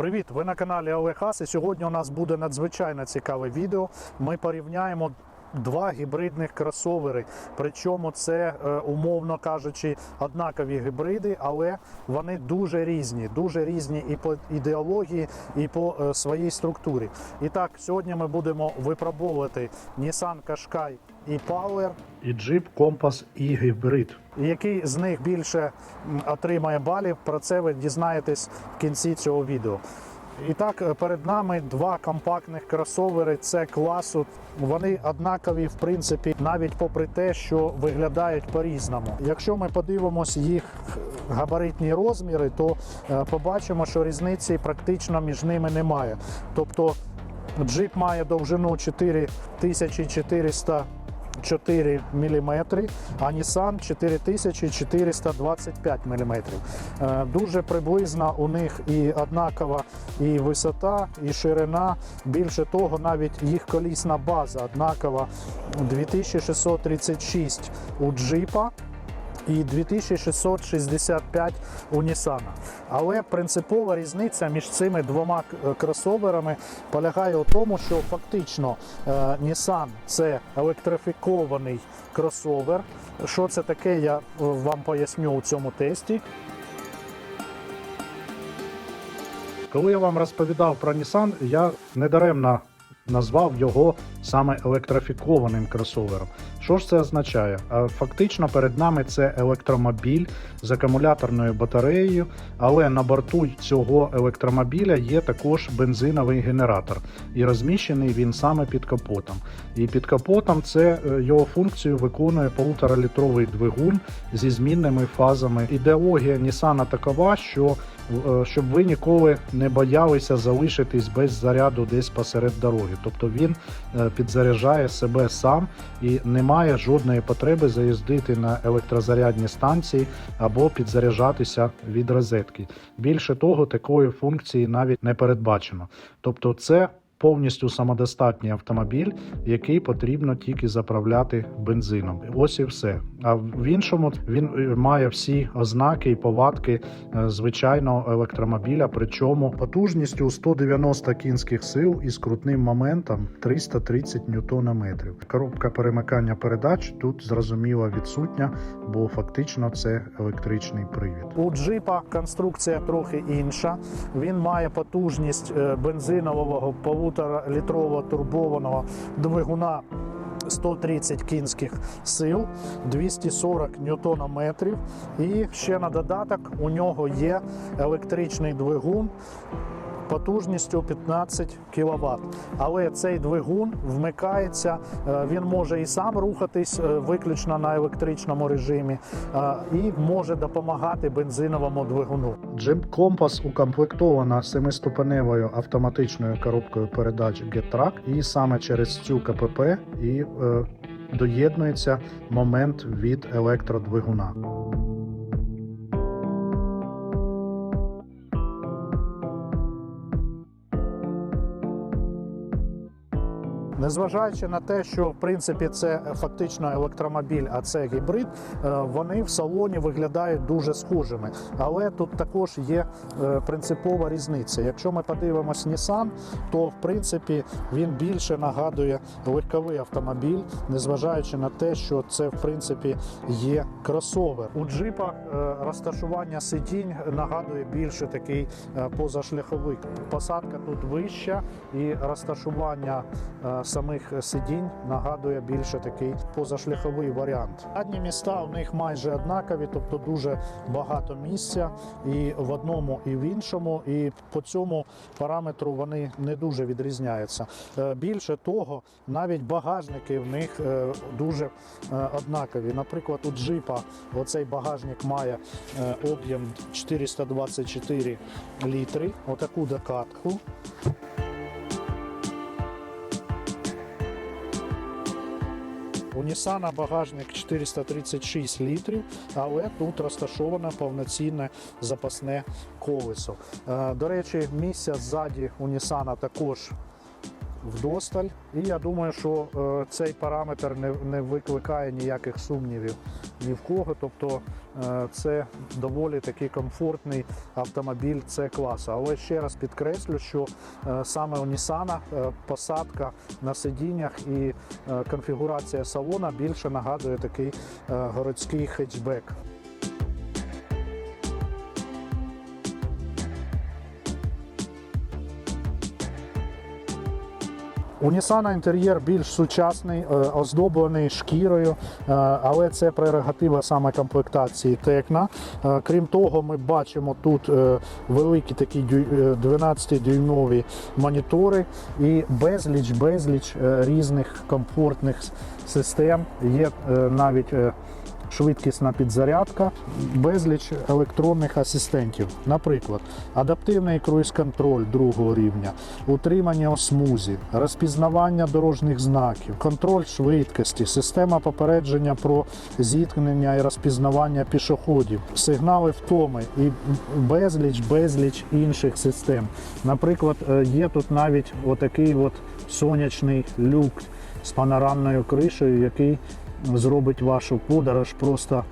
Привіт! Ви на каналі Олег Хас і сьогодні у нас буде надзвичайно цікаве відео. Ми порівняємо два гібридних кросовери. Причому це, е, умовно кажучи, однакові гібриди, але вони дуже різні, дуже різні і по ідеології, і по е, своїй структурі. І так, сьогодні ми будемо випробовувати Nissan Qashqai e-Power і Jeep Compass e гібрид. Який з них більше отримає балів, про це ви дізнаєтесь в кінці цього відео. І так, е, перед нами два компактних кросовери це класу. Вони однакові, в принципі, навіть попри те, що виглядають по-різному. Якщо ми подивимось їх габаритні розміри, то е, побачимо, що різниці практично між ними немає. Тобто джип має довжину 4400 4 мм, а Nissan 4425 мм. Е, Дуже приблизно у них і однакова і висота, і ширина. Більше того, навіть їх колісна база однакова 2636 у джипа. І 2665 у Nissan. Але принципова різниця між цими двома е, кросоверами полягає у тому, що фактично е, Nissan це електрифікований кросовер. Що це таке, я е, вам поясню у цьому тесті. Коли я вам розповідав про Nissan, я недаремно назвав його саме електрифікованим кросовером. Що ж це означає? Фактично перед нами це електромобіль з акумуляторною батареєю, але на борту цього електромобіля є також бензиновий генератор, і розміщений він саме під капотом. І під капотом це е, його функцію виконує полуторалітровий двигун зі змінними фазами. Ідеологія Nissan такова, що щоб ви ніколи не боялися залишитись без заряду десь посеред дороги. Тобто він е, підзаряджає себе сам і немає жодної потреби заїздити на електрозарядні станції або підзаряджатися від розетки. Більше того, такої функції навіть не передбачено. Тобто, це повністю самодостатній автомобіль, який потрібно тільки заправляти бензином. Ось і все. А в іншому він е, має всі ознаки і повадки е, звичайного електромобіля, причому потужністю 190 кінських сил і скрутним моментом 330 ньютонометрів. Коробка перемикання передач тут зрозуміло відсутня, бо фактично це електричний привід. У джипа конструкція трохи інша. Він має потужність е, бензинового полуторалітрового турбованого двигуна 130 кінських сил, 240 ньютонометрів. І ще на додаток у нього є електричний двигун. Потужністю 15 кВт. Але цей двигун вмикається, е, він може і сам рухатись е, виключно на електричному режимі, е, і може допомагати бензиновому двигуну. Jeep Compass укомплектована семиступеневою автоматичною коробкою передач GetTrack, і саме через цю КПП і доєднується момент від електродвигуна. Незважаючи на те, що в принципі це фактично електромобіль, а це гібрид, е, вони в салоні виглядають дуже схожими. Але тут також є е, принципова різниця. Якщо ми подивимось Nissan, то в принципі він більше нагадує легковий автомобіль, незважаючи на те, що це в принципі є кросовер. У джипа е, розташування сидінь нагадує більше такий позашляховик. Посадка тут вища і розташування самих сидінь нагадує більше такий позашляховий варіант. Задні міста у них майже однакові, тобто дуже багато місця і в одному, і в іншому. І по цьому параметру вони не дуже відрізняються. Е, Більше того, навіть багажники в них е, дуже е, однакові. Наприклад, у джипа оцей багажник має об'єм 424 літри, отаку докатку. У Nissan багажник 436 літрів, але тут розташоване повноцінне запасне колесо. Е, До речі, місця ззаді у Nissan також вдосталь. І я думаю, що е, цей параметр не, не викликає ніяких сумнівів ні в кого. Тобто е, це доволі такий комфортний автомобіль С класу. Але ще раз підкреслю, що е, саме у Nissan е, посадка на сидіннях і е, конфігурація салона більше нагадує такий е, городський хетчбек. У Nissan інтер'єр більш сучасний, е, оздоблений шкірою, е, але це прерогатива саме комплектації Текна. Е, Крім того, ми бачимо тут великі такі е, 12-дюймові монітори і безліч безліч різних комфортних систем. Є навіть швидкісна підзарядка, безліч електронних асистентів. Наприклад, адаптивний круїз-контроль другого рівня, утримання у смузі, розпізнавання дорожніх знаків, контроль швидкості, система попередження про зіткнення і розпізнавання пішоходів, сигнали втоми і безліч безліч інших систем. Наприклад, е, є тут навіть отакий от сонячний люк з панорамною кришею, який зробить вашу подорож просто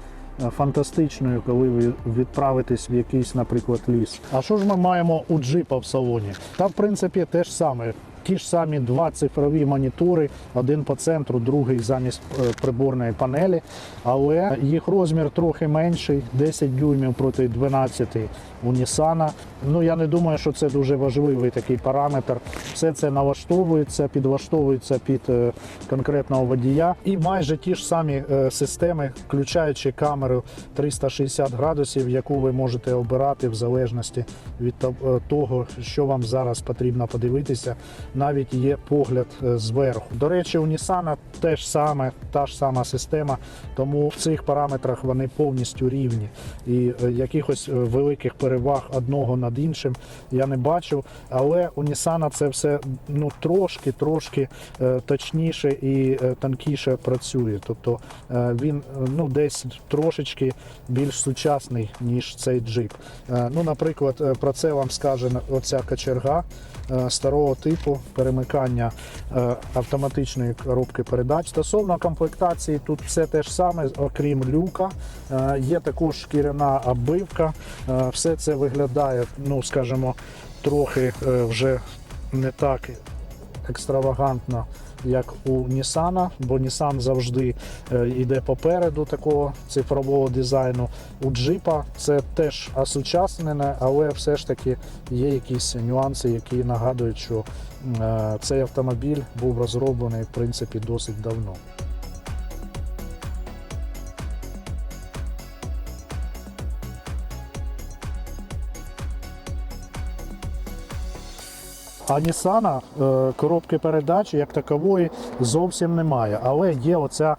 е, фантастичною, коли ви відправитесь в якийсь, наприклад, ліс. А що ж ми маємо у джипа в салоні? Та в принципі те ж саме. Ті ж самі два цифрові монітори, один по центру, другий замість е, приборної панелі, але їх розмір трохи менший, 10 дюймів проти 12 у Nissan. Ну я не думаю, що це дуже важливий такий параметр. Все це налаштовується, підлаштовується під е, конкретного водія. І майже ті ж самі е, системи, включаючи камеру 360 градусів, яку ви можете обирати в залежності від того, що вам зараз потрібно подивитися. Навіть є погляд е, зверху. До речі, у Nissan теж саме та ж сама система, тому в цих параметрах вони повністю рівні. І е, якихось е, великих переваг одного над іншим я не бачу. Але у Nissan це все ну трошки, трошки е, точніше і е, тонкіше працює. Тобто він ну десь трошечки більш сучасний ніж цей джип. Ну, наприклад, про це вам скаже оця кочерга е, старого типу перемикання е, автоматичної коробки передач. Стосовно комплектації, тут все те ж саме, окрім люка. Е, Є також шкіряна оббивка. Е, Все це виглядає, ну скажімо, трохи е, вже не так екстравагантно, як у Nissan, бо Nissan завжди е, йде попереду такого цифрового дизайну. У джипа це теж осучаснене, але все ж таки є якісь нюанси, які нагадують, що е, цей автомобіль був розроблений в принципі досить давно. А Nissan е, коробки передач як такової зовсім немає. Але є оця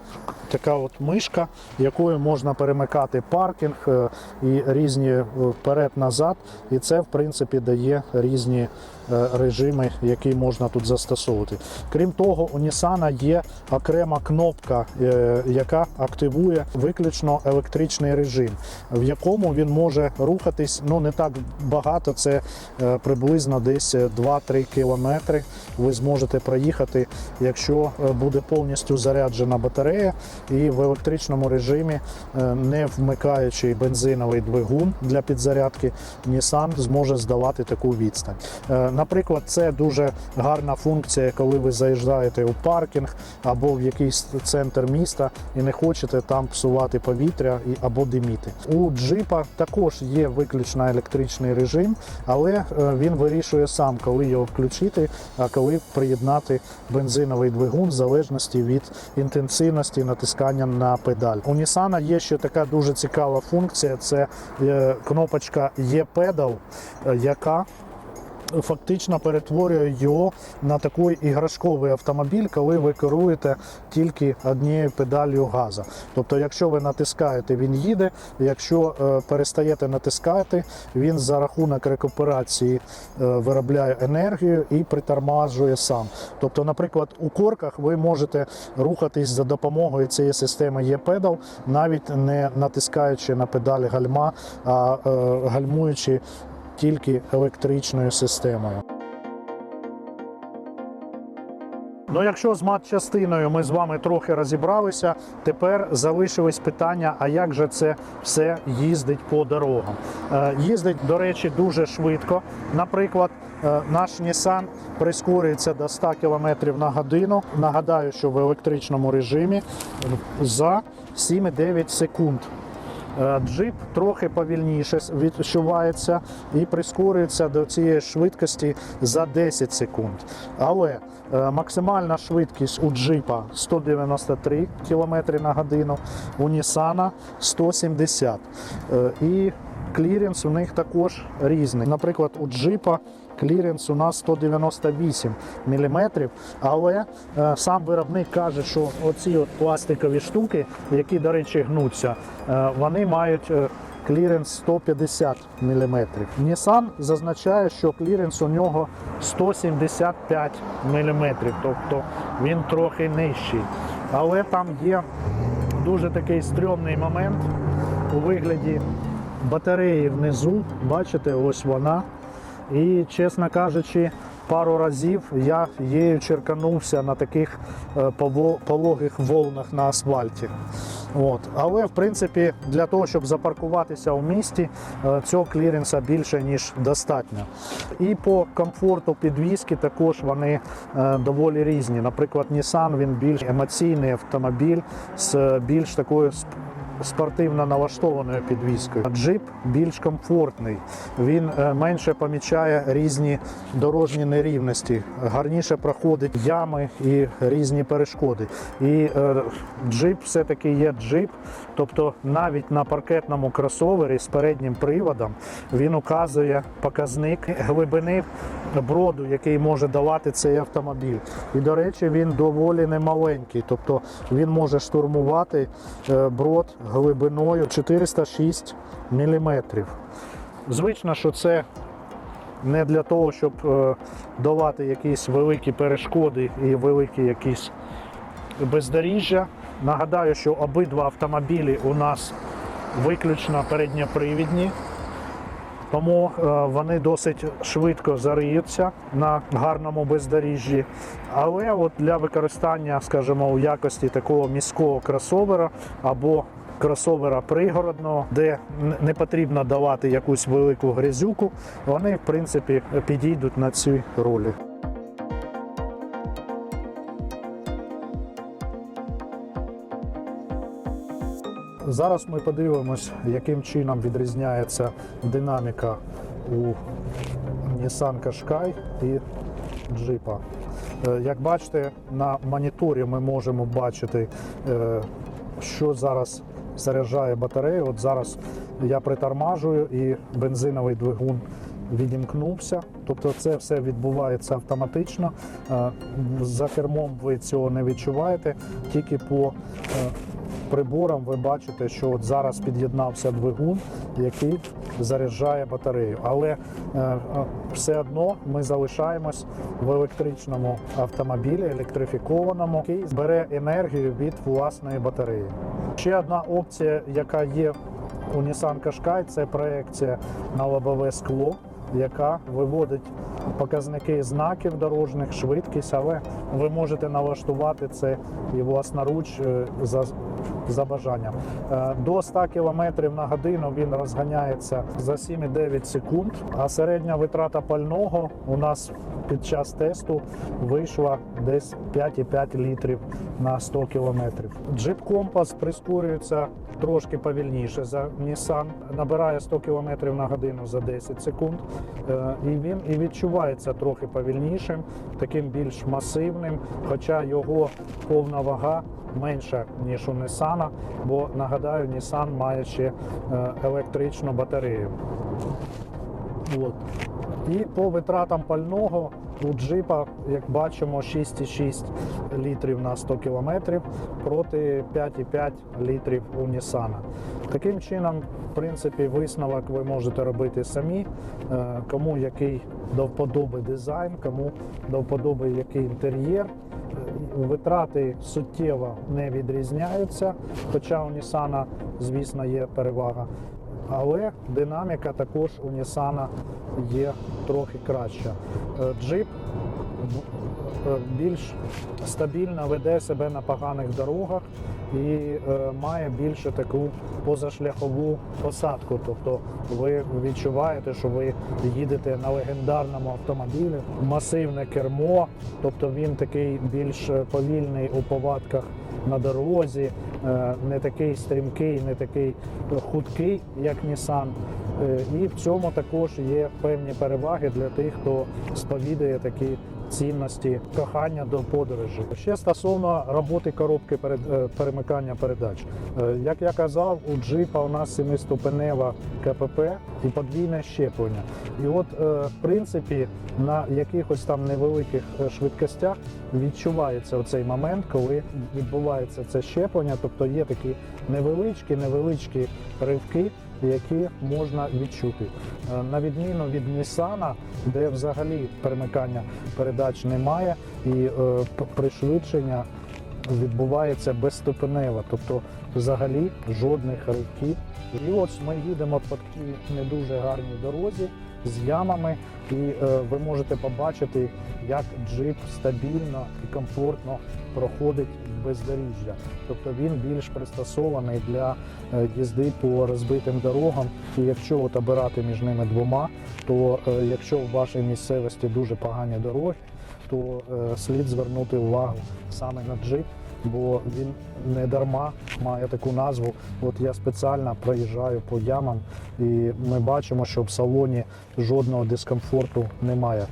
така от мишка, якою можна перемикати паркінг е, і різні е, вперед-назад. І це, в принципі, дає різні режими, які можна тут застосовувати. Крім того, у Nissan є окрема кнопка, е, яка активує виключно електричний режим, в якому він може рухатись ну не так багато, це е, приблизно десь 2-3 кілометри. Ви зможете проїхати, якщо е, буде повністю заряджена батарея, і в електричному режимі, е, не вмикаючи бензиновий двигун для підзарядки, Nissan зможе здавати таку відстань. Наприклад, це дуже гарна функція, коли ви заїжджаєте у паркінг або в якийсь центр міста і не хочете там псувати повітря або диміти. У джипа також є виключно електричний режим, але е, він вирішує сам, коли його включити, а коли приєднати бензиновий двигун в залежності від інтенсивності натискання на педаль. У Nissan є ще така дуже цікава функція: це е, кнопочка E-Pedal, е, яка фактично перетворює його на такий іграшковий автомобіль, коли ви керуєте тільки однією педаллю газу. Тобто, якщо ви натискаєте, він їде. Якщо е, перестаєте натискати, він за рахунок рекуперації е, виробляє енергію і притормажує сам. Тобто, наприклад, у корках ви можете рухатись за допомогою цієї системи E-Pedal, навіть не натискаючи на педаль гальма, а е, гальмуючи тільки електричною системою. Ну, якщо з мат-частиною ми з вами трохи розібралися, тепер залишилось питання: а як же це все їздить по дорогам? Е, Їздить, до речі, дуже швидко. Наприклад, е, наш Nissan прискорюється до 100 км на годину. Нагадаю, що в електричному режимі за 7,9 секунд. Е, Джип трохи повільніше відчувається і прискорюється до цієї швидкості за 10 секунд. Але е, максимальна швидкість у джипа 193 км на годину, у Нісана 170. Е, І кліренс у них також різний. Наприклад, у джипа кліренс у нас 198 мм, але е, сам виробник каже, що оці от пластикові штуки, які, до речі, гнуться, е, вони мають е, кліренс 150 мм. Nissan зазначає, що кліренс у нього 175 мм, тобто він трохи нижчий. Але там є дуже такий стрьомний момент у вигляді батареї внизу. Бачите, ось вона. І, чесно кажучи, пару разів я її черканувся на таких е, пологих волнах на асфальті. От. Але в принципі для того, щоб запаркуватися у місті, е, цього кліренса більше ніж достатньо. І по комфорту підвізки також вони е, доволі різні. Наприклад, Nissan він більш емоційний автомобіль з більш такою спортивно налаштованою підвіскою. Джип більш комфортний, він е, менше помічає різні дорожні нерівності, гарніше проходить ями і різні перешкоди. І е, джип все-таки є джип, тобто навіть на паркетному кросовері з переднім приводом він указує показник глибини броду, який може давати цей автомобіль. І, до речі, він доволі немаленький, тобто він може штурмувати е, брод глибиною 406 мм. Звично, що це не для того, щоб е, долати якісь великі перешкоди і великі якісь бездоріжжя. Нагадаю, що обидва автомобілі у нас виключно передньопривідні, тому е, вони досить швидко зариються на гарному бездоріжжі. Але от для використання, скажімо, у якості такого міського кросовера або кросовера пригородного, де не потрібно давати якусь велику грязюку, вони в принципі підійдуть на ці ролі. Зараз ми подивимось, яким чином відрізняється динаміка у Nissan Qashqai і джипа. Е, Як бачите, на моніторі ми можемо бачити, е, що зараз заряджає батарею. От зараз я притормажую і бензиновий двигун відімкнувся. Тобто це все відбувається автоматично. Е, За кермом ви цього не відчуваєте, тільки по приборам ви бачите, що от зараз під'єднався двигун, який заряджає батарею. Але е, е, все одно ми залишаємось в електричному автомобілі, електрифікованому, який бере енергію від власної батареї. Ще одна опція, яка є у Nissan Qashqai, це проекція на лобове скло, яка виводить показники знаків дорожніх, швидкість, але ви можете налаштувати це і власноруч е, за, за бажанням. Е, До 100 км на годину він розганяється за 7,9 секунд, а середня витрата пального у нас під час тесту вийшла десь 5,5 літрів на 100 кілометрів. Jeep Compass прискорюється трошки повільніше за Nissan, набирає 100 км на годину за 10 секунд. Е, І він і відчувається трохи повільнішим, таким більш масивним, хоча його повна вага менша, ніж у Nissan, бо нагадаю, Nissan має ще е, електричну батарею. От. І по витратам пального у джипа, як бачимо, 6,6 літрів на 100 кілометрів проти 5,5 літрів у Nissan. Таким чином, в принципі, висновок ви можете робити самі, Е, кому який до вподоби дизайн, кому до вподоби який інтер'єр. Е, Витрати суттєво не відрізняються, хоча у Nissan, звісно, є перевага. Але динаміка також у Nissan є трохи краща. Е, Джип е, більш стабільно веде себе на поганих дорогах і е, має більше таку позашляхову посадку. Тобто ви відчуваєте, що ви їдете на легендарному автомобілі, масивне кермо, тобто він такий більш повільний у повадках на дорозі, е, не такий стрімкий, не такий худкий, як Nissan. Е, І в цьому також є певні переваги для тих, хто сповідує такі цінності кохання до подорожі. Ще стосовно роботи коробки е, перемикання передач. Е, Як я казав, у джипа у нас семиступенева КПП і подвійне щеплення. І от, е, в принципі, на якихось там невеликих швидкостях відчувається оцей момент, коли відбувається це щеплення, тобто є такі невеличкі, невеличкі ривки, які можна відчути. Е, На відміну від Нісана, де взагалі перемикання передач немає, і е, пришвидшення відбувається безступенево, тобто взагалі жодних ривків. І ось ми їдемо по такій не дуже гарній дорозі з ямами, і е, ви можете побачити, як джип стабільно і комфортно проходить бездоріжжя. Тобто він більш пристосований для е, їзди по розбитим дорогам. І якщо от обирати між ними двома, то е, якщо в вашій місцевості дуже погані дороги, то слід звернути увагу саме на джип, бо він не дарма має таку назву. От я спеціально проїжджаю по ямам, і ми бачимо, що в салоні жодного дискомфорту немає.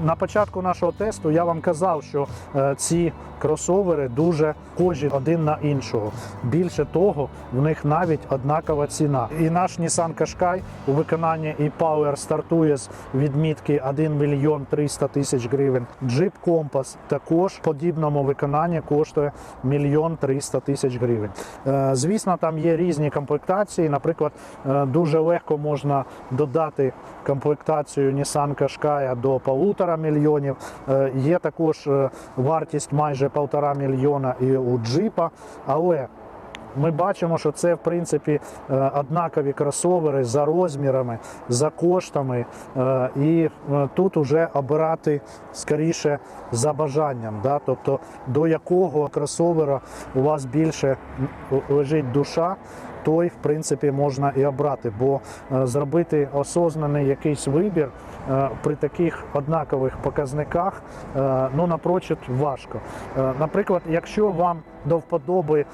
На початку нашого тесту я вам казав, що е, ці кросовери дуже схожі один на іншого. Більше того, в них навіть однакова ціна. І наш Nissan Qashqai у виконанні e-Power стартує з відмітки 1 мільйон 300 тисяч гривень. Jeep Compass також в подібному виконанні коштує 1 мільйон 300 тисяч гривень. Е, Звісно, там є різні комплектації. Наприклад, е, дуже легко можна додати комплектацію Nissan Qashqai до полутора мільйонів. Е, Є також е, вартість майже полтора мільйона і у джипа, але ми бачимо, що це в принципі е, однакові кросовери за розмірами, за коштами, і тут вже обирати скоріше за бажанням. Да? Тобто до якого кросовера у вас більше лежить душа, той в принципі можна і обрати, бо е, зробити осознаний якийсь вибір е, при таких однакових показниках е, ну напрочуд важко. Наприклад, якщо вам до вподоби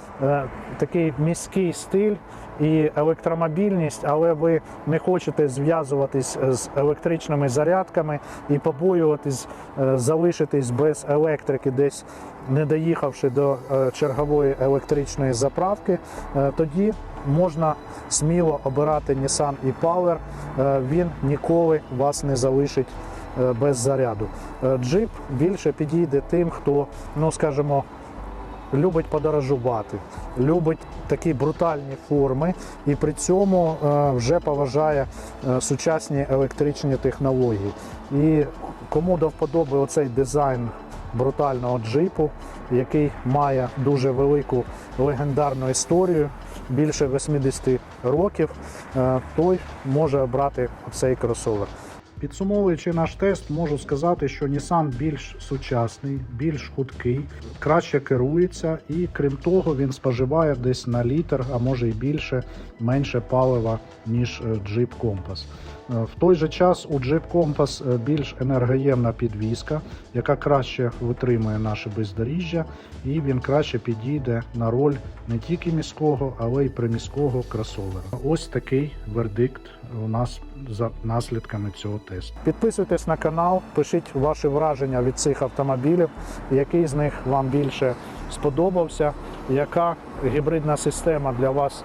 такий міський стиль і електромобільність, але ви не хочете зв'язуватись з електричними зарядками і побоюватись залишитись без електрики, десь не доїхавши до чергової електричної заправки, тоді можна сміло обирати Nissan e-Power. Е, Він ніколи вас не залишить е, без заряду. Е, Джип більше підійде тим, хто, ну скажімо, любить подорожувати, любить такі брутальні форми і при цьому вже поважає сучасні електричні технології. І кому до вподоби оцей дизайн брутального джипу, який має дуже велику легендарну історію, більше 80 років, е, той може обрати цей кросовер. Підсумовуючи наш тест, можу сказати, що Nissan більш сучасний, більш худкий, краще керується, і крім того, він споживає десь на літр, а може й більше, менше палива, ніж е, Jeep Compass. Е, В той же час у Jeep Compass е, більш енергоємна підвізка, яка краще витримує наше бездоріжжя, і він краще підійде на роль не тільки міського, але й приміського кросовера. Ось такий вердикт у нас за наслідками цього тесту. Підписуйтесь на канал, пишіть ваші враження від цих автомобілів, який з них вам більше сподобався, яка гібридна система для вас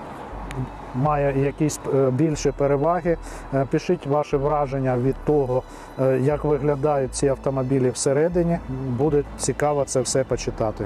має якісь е, більші переваги. Е, Пишіть ваші враження від того, е, як виглядають ці автомобілі всередині. Буде цікаво це все почитати.